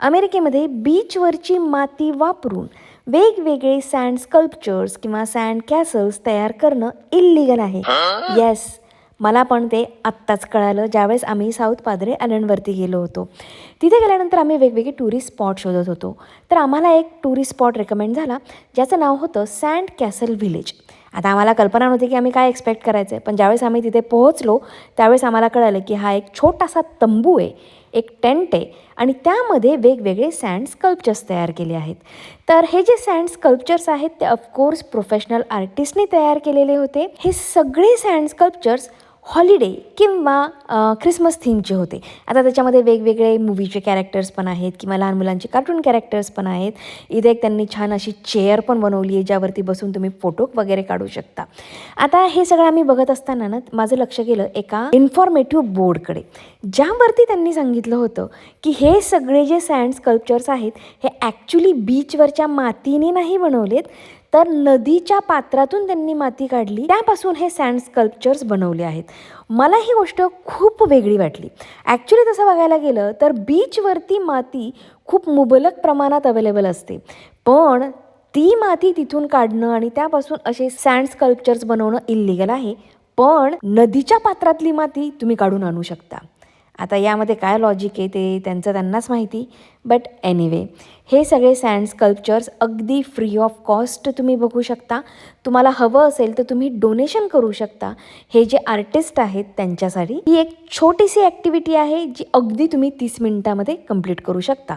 अमेरिकेमध्ये बीचवरची माती वापरून वेगवेगळे सँड स्कल्पचर्स किंवा सँड कॅसल्स तयार करणं इल्लिगल आहे. येस मला पण ते आत्ताच कळालं. ज्यावेळेस आम्ही साऊथ पादरे आयलंडवरती गेलो होतो. तिथे गेल्यानंतर आम्ही वेगवेगळे टुरिस्ट स्पॉट शोधत होतो. तर आम्हाला एक टुरिस्ट स्पॉट रेकमेंड झाला ज्याचं नाव होतं सँड कॅसल व्हिलेज. आता आम्हाला कल्पना नव्हती की आम्ही काय एक्सपेक्ट करायचं आहे पण ज्यावेळेस आम्ही तिथे पोहोचलो त्यावेळेस आम्हाला कळालं की हा एक छोटासा तंबू आहे. एक टेंट आहे आणि त्यामध्ये वेगवेगळे सँड स्कल्पचर्स तयार केले आहेत. तर हे जे सँड स्कल्पचर्स आहेत ते ऑफकोर्स प्रोफेशनल आर्टिस्टने तयार केलेले होते. हे सगळे सँड स्कल्पचर्स हॉलिडे किंवा ख्रिसमस थीमचे होते. आता त्याच्यामध्ये वेगवेगळे मूवीचे कॅरेक्टर्स पण आहेत किंवा लहान मुलांचे कार्टून कॅरेक्टर्स पण आहेत. इथे एक त्यांनी छान अशी चेअर पण बनवली आहे ज्यावरती बसून तुम्ही फोटो वगैरे काढू शकता. आता हे सगळं आम्ही बघत असताना ना माझं लक्ष गेलं एका इन्फॉर्मेटिव्ह बोर्डकडे ज्यावरती त्यांनी सांगितलं होतं की हे सगळे जे सँड स्कल्पचर्स आहेत हे ॲक्च्युली बीचवरच्या मातीने नाही बनवलेत तर नदीच्या पात्रातून त्यांनी माती काढली. त्यापासून हे सँड स्कल्पचर्स बनवले आहेत. मला ही गोष्ट खूप वेगळी वाटली. ॲक्च्युली तसं बघायला गेलं तर बीचवरती माती खूप मुबलक प्रमाणात अवेलेबल असते. पण ती माती तिथून काढणं आणि त्यापासून असे सँड स्कल्पचर्स बनवणं इल्लिगल आहे. पण नदीच्या पात्रातली माती तुम्ही काढून आणू शकता. आता यामध्ये काय लॉजिक आहे ते त्यांचं त्यांनाच माहिती. बट एनिवे हे सगळे सँड स्कल्पचर्स अगदी फ्री ऑफ कॉस्ट तुम्ही बघू शकता. तुम्हाला हवं असेल तर तुम्ही डोनेशन करू शकता. हे जे आर्टिस्ट आहेत त्यांच्यासाठी ही एक छोटीशी ॲक्टिव्हिटी आहे जी अगदी तुम्ही तीस मिनिटामध्ये कंप्लीट करू शकता.